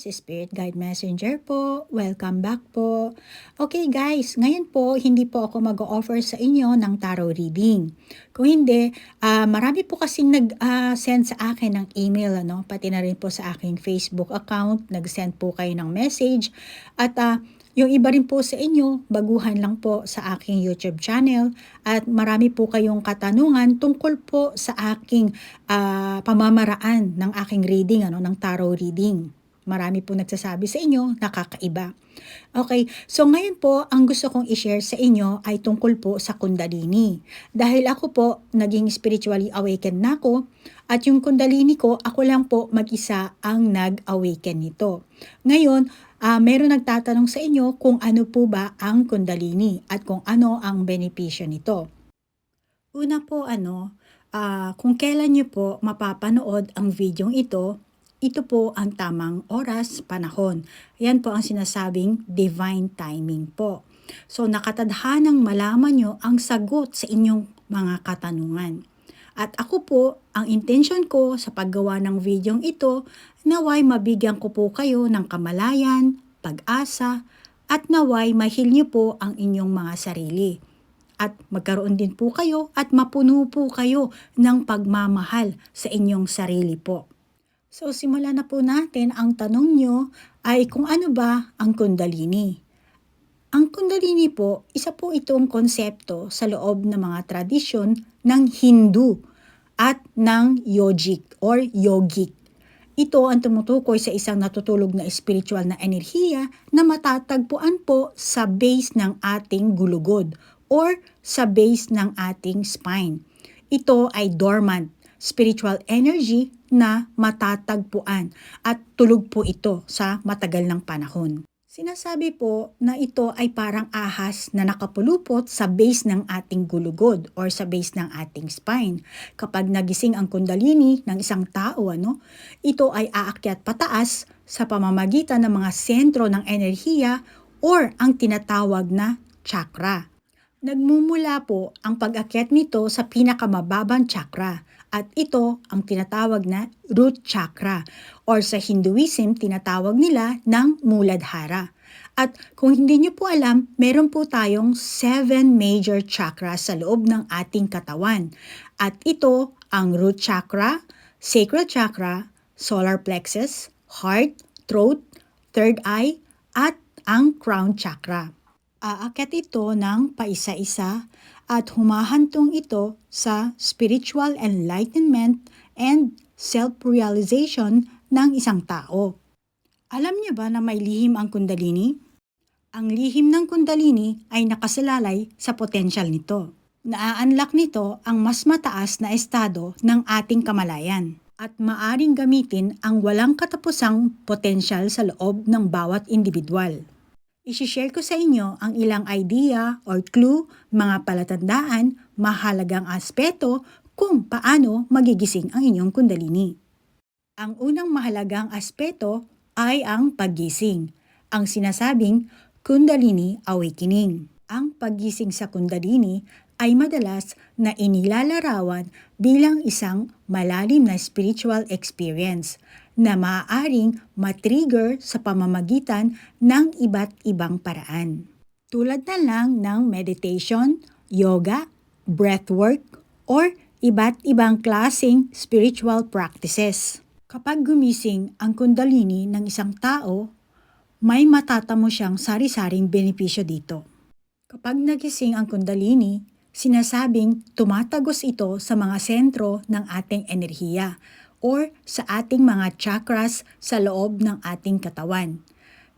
si Spirit Guide Messenger po. Welcome back po. Okay guys, ngayon po hindi po ako mag-offer sa inyo ng tarot reading. Kung hindi, uh, marami po kasing nag-send uh, sa akin ng email, ano, pati na rin po sa aking Facebook account, nag-send po kayo ng message. At uh, yung iba rin po sa inyo, baguhan lang po sa aking YouTube channel at marami po kayong katanungan tungkol po sa aking uh, pamamaraan ng aking reading, ano, ng tarot reading. Marami po nagsasabi sa inyo, nakakaiba. Okay, so ngayon po, ang gusto kong i-share sa inyo ay tungkol po sa Kundalini. Dahil ako po, naging spiritually awakened na ako, at yung Kundalini ko, ako lang po mag-isa ang nag-awaken nito. Ngayon, uh, meron nagtatanong sa inyo kung ano po ba ang Kundalini at kung ano ang benepisyo nito. Una po ano, uh, kung kailan nyo po mapapanood ang video ito, ito po ang tamang oras, panahon. Yan po ang sinasabing divine timing po. So nakatadhanang malaman nyo ang sagot sa inyong mga katanungan. At ako po, ang intention ko sa paggawa ng video ito, naway mabigyan ko po kayo ng kamalayan, pag-asa, at naway mahil niyo po ang inyong mga sarili. At magkaroon din po kayo at mapuno po kayo ng pagmamahal sa inyong sarili po. So simulan na po natin ang tanong nyo ay kung ano ba ang kundalini. Ang kundalini po, isa po itong konsepto sa loob ng mga tradisyon ng Hindu at ng yogic or yogic. Ito ang tumutukoy sa isang natutulog na spiritual na enerhiya na matatagpuan po sa base ng ating gulugod or sa base ng ating spine. Ito ay dormant spiritual energy na matatagpuan at tulog po ito sa matagal ng panahon. Sinasabi po na ito ay parang ahas na nakapulupot sa base ng ating gulugod or sa base ng ating spine. Kapag nagising ang kundalini ng isang tao, ano, ito ay aakyat pataas sa pamamagitan ng mga sentro ng enerhiya or ang tinatawag na chakra. Nagmumula po ang pag-akyat nito sa pinakamababang chakra at ito ang tinatawag na root chakra or sa Hinduism tinatawag nila ng Muladhara. At kung hindi nyo po alam, meron po tayong seven major chakra sa loob ng ating katawan. At ito ang root chakra, sacral chakra, solar plexus, heart, throat, third eye, at ang crown chakra. Aakyat ito ng paisa-isa at humahantong ito sa spiritual enlightenment and self-realization ng isang tao. Alam niyo ba na may lihim ang kundalini? Ang lihim ng kundalini ay nakasalalay sa potensyal nito. Naa-unlock nito ang mas mataas na estado ng ating kamalayan at maaring gamitin ang walang katapusang potensyal sa loob ng bawat individual. Isishare ko sa inyo ang ilang idea or clue, mga palatandaan, mahalagang aspeto kung paano magigising ang inyong kundalini. Ang unang mahalagang aspeto ay ang paggising, ang sinasabing kundalini awakening. Ang paggising sa kundalini ay madalas na inilalarawan bilang isang malalim na spiritual experience na maaaring matrigger sa pamamagitan ng iba't ibang paraan. Tulad na lang ng meditation, yoga, breathwork, or iba't ibang klasing spiritual practices. Kapag gumising ang kundalini ng isang tao, may matatamo siyang sari-saring benepisyo dito. Kapag nagising ang kundalini, sinasabing tumatagos ito sa mga sentro ng ating enerhiya or sa ating mga chakras sa loob ng ating katawan.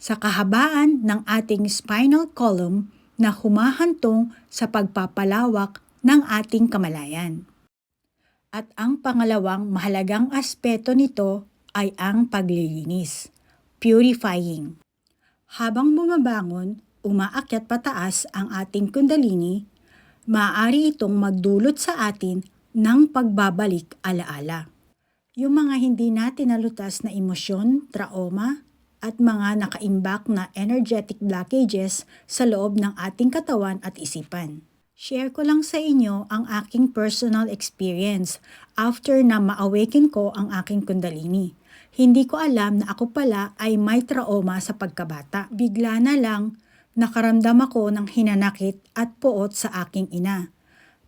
Sa kahabaan ng ating spinal column na humahantong sa pagpapalawak ng ating kamalayan. At ang pangalawang mahalagang aspeto nito ay ang paglilinis, purifying. Habang bumabangon, umaakyat pataas ang ating kundalini, maaari itong magdulot sa atin ng pagbabalik alaala. Yung mga hindi natin nalutas na emosyon, trauma, at mga nakaimbak na energetic blockages sa loob ng ating katawan at isipan. Share ko lang sa inyo ang aking personal experience after na ma-awaken ko ang aking kundalini. Hindi ko alam na ako pala ay may trauma sa pagkabata. Bigla na lang nakaramdam ako ng hinanakit at poot sa aking ina.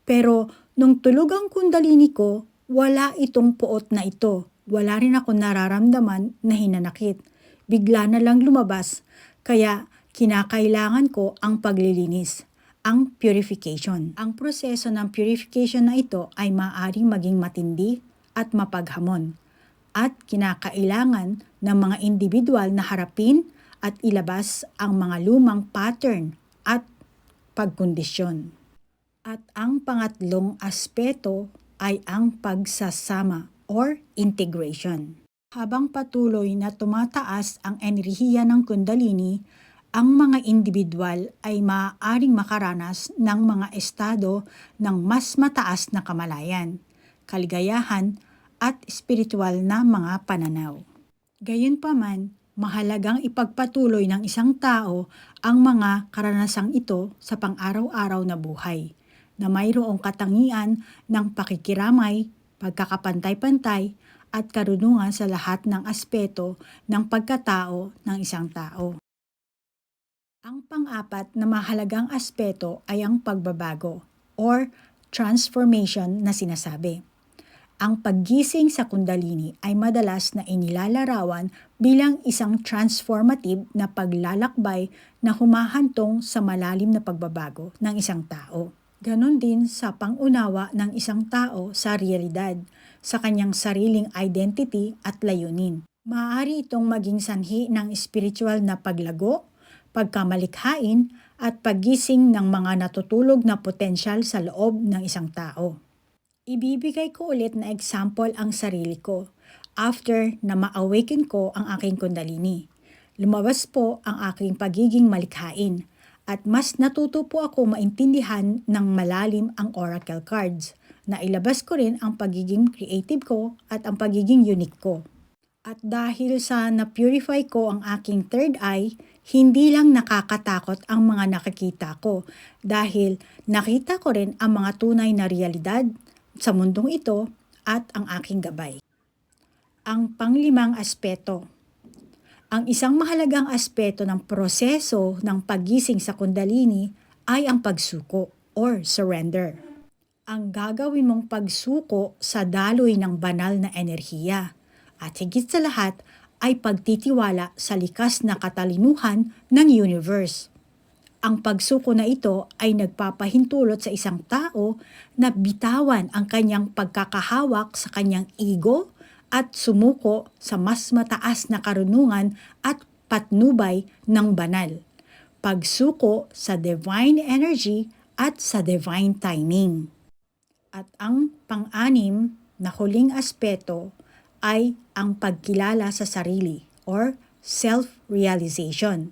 Pero nung tulog ang kundalini ko, wala itong poot na ito. Wala rin ako nararamdaman na hinanakit. Bigla na lang lumabas, kaya kinakailangan ko ang paglilinis, ang purification. Ang proseso ng purification na ito ay maaaring maging matindi at mapaghamon at kinakailangan ng mga individual na harapin at ilabas ang mga lumang pattern at pagkondisyon. At ang pangatlong aspeto ay ang pagsasama or integration. Habang patuloy na tumataas ang enerhiya ng kundalini, ang mga individual ay maaaring makaranas ng mga estado ng mas mataas na kamalayan, kaligayahan at espiritual na mga pananaw. Gayunpaman, mahalagang ipagpatuloy ng isang tao ang mga karanasang ito sa pang-araw-araw na buhay, na mayroong katangian ng pakikiramay, pagkakapantay-pantay, at karunungan sa lahat ng aspeto ng pagkatao ng isang tao. Ang pang-apat na mahalagang aspeto ay ang pagbabago or transformation na sinasabi. Ang paggising sa kundalini ay madalas na inilalarawan bilang isang transformative na paglalakbay na humahantong sa malalim na pagbabago ng isang tao. Ganon din sa pangunawa ng isang tao sa realidad, sa kanyang sariling identity at layunin. Maaari itong maging sanhi ng spiritual na paglago, pagkamalikhain at paggising ng mga natutulog na potensyal sa loob ng isang tao. Ibibigay ko ulit na example ang sarili ko after na ma-awaken ko ang aking kundalini. Lumabas po ang aking pagiging malikhain at mas natuto po ako maintindihan ng malalim ang oracle cards na ilabas ko rin ang pagiging creative ko at ang pagiging unique ko. At dahil sa na-purify ko ang aking third eye, hindi lang nakakatakot ang mga nakikita ko dahil nakita ko rin ang mga tunay na realidad sa mundong ito at ang aking gabay. Ang panglimang aspeto. Ang isang mahalagang aspeto ng proseso ng paggising sa kundalini ay ang pagsuko or surrender ang gagawin mong pagsuko sa daloy ng banal na enerhiya. At higit sa lahat ay pagtitiwala sa likas na katalinuhan ng universe. Ang pagsuko na ito ay nagpapahintulot sa isang tao na bitawan ang kanyang pagkakahawak sa kanyang ego at sumuko sa mas mataas na karunungan at patnubay ng banal. Pagsuko sa divine energy at sa divine timing. At ang pang-anim na huling aspeto ay ang pagkilala sa sarili or self-realization.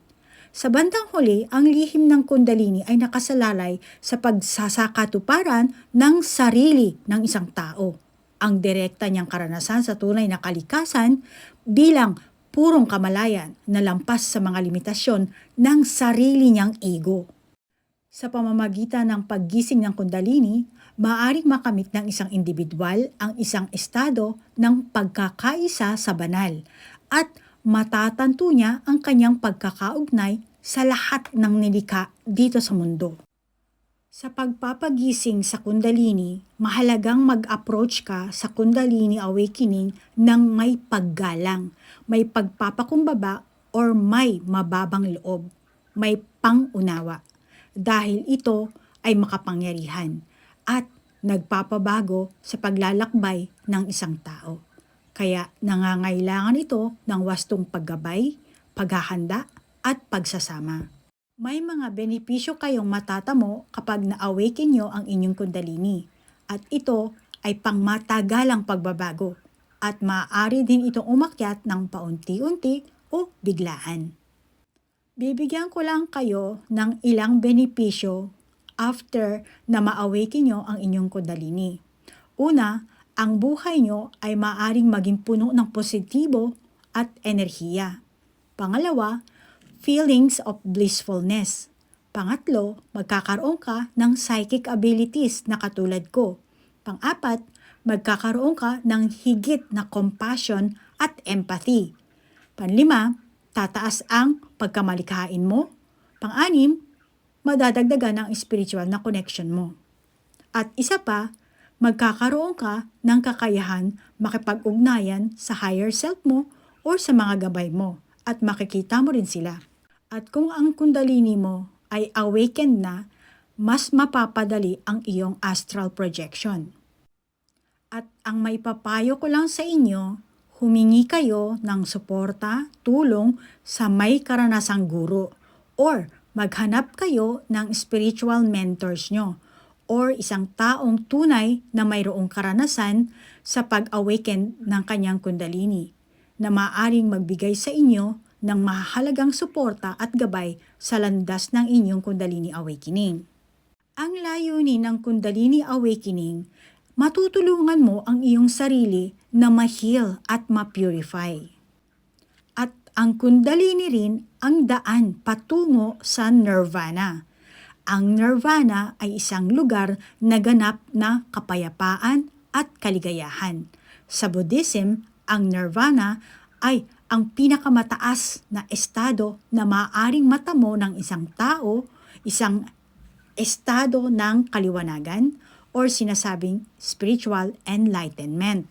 Sa bandang huli, ang lihim ng kundalini ay nakasalalay sa pagsasakatuparan ng sarili ng isang tao. Ang direkta niyang karanasan sa tunay na kalikasan bilang purong kamalayan na lampas sa mga limitasyon ng sarili niyang ego. Sa pamamagitan ng paggising ng kundalini, maaring makamit ng isang individual ang isang estado ng pagkakaisa sa banal at matatanto niya ang kanyang pagkakaugnay sa lahat ng nilikha dito sa mundo. Sa pagpapagising sa kundalini, mahalagang mag-approach ka sa kundalini awakening ng may paggalang, may pagpapakumbaba or may mababang loob, may pangunawa. Dahil ito ay makapangyarihan at nagpapabago sa paglalakbay ng isang tao. Kaya nangangailangan ito ng wastong paggabay, paghahanda at pagsasama. May mga benepisyo kayong matatamo kapag na-awaken nyo ang inyong kundalini at ito ay pangmatagalang pagbabago at maaari din itong umakyat ng paunti-unti o biglaan. Bibigyan ko lang kayo ng ilang benepisyo after na ma-awaken nyo ang inyong kundalini. Una, ang buhay nyo ay maaring maging puno ng positibo at enerhiya. Pangalawa, feelings of blissfulness. Pangatlo, magkakaroon ka ng psychic abilities na katulad ko. Pang-apat, magkakaroon ka ng higit na compassion at empathy. Panlima, tataas ang pagkamalikhain mo. Pang-anim, madadagdagan ang spiritual na connection mo. At isa pa, magkakaroon ka ng kakayahan makipag-ugnayan sa higher self mo or sa mga gabay mo at makikita mo rin sila. At kung ang kundalini mo ay awakened na, mas mapapadali ang iyong astral projection. At ang maipapayo ko lang sa inyo, humingi kayo ng suporta, tulong sa may karanasang guro or maghanap kayo ng spiritual mentors nyo or isang taong tunay na mayroong karanasan sa pag-awaken ng kanyang kundalini na maaring magbigay sa inyo ng mahalagang suporta at gabay sa landas ng inyong kundalini awakening. Ang layunin ng kundalini awakening, matutulungan mo ang iyong sarili na ma-heal at ma-purify. At ang kundalini rin ang daan patungo sa nirvana. Ang nirvana ay isang lugar na ganap na kapayapaan at kaligayahan. Sa Buddhism, ang nirvana ay ang pinakamataas na estado na maaaring matamo ng isang tao, isang estado ng kaliwanagan or sinasabing spiritual enlightenment.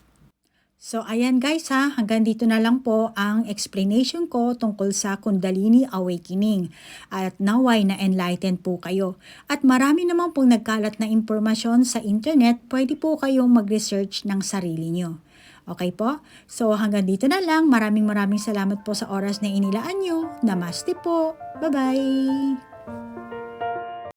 So ayan guys ha, hanggang dito na lang po ang explanation ko tungkol sa Kundalini Awakening at naway na enlighten po kayo. At marami naman pong nagkalat na impormasyon sa internet, pwede po kayong mag-research ng sarili nyo. Okay po? So hanggang dito na lang, maraming maraming salamat po sa oras na inilaan nyo. Namaste po! Bye-bye!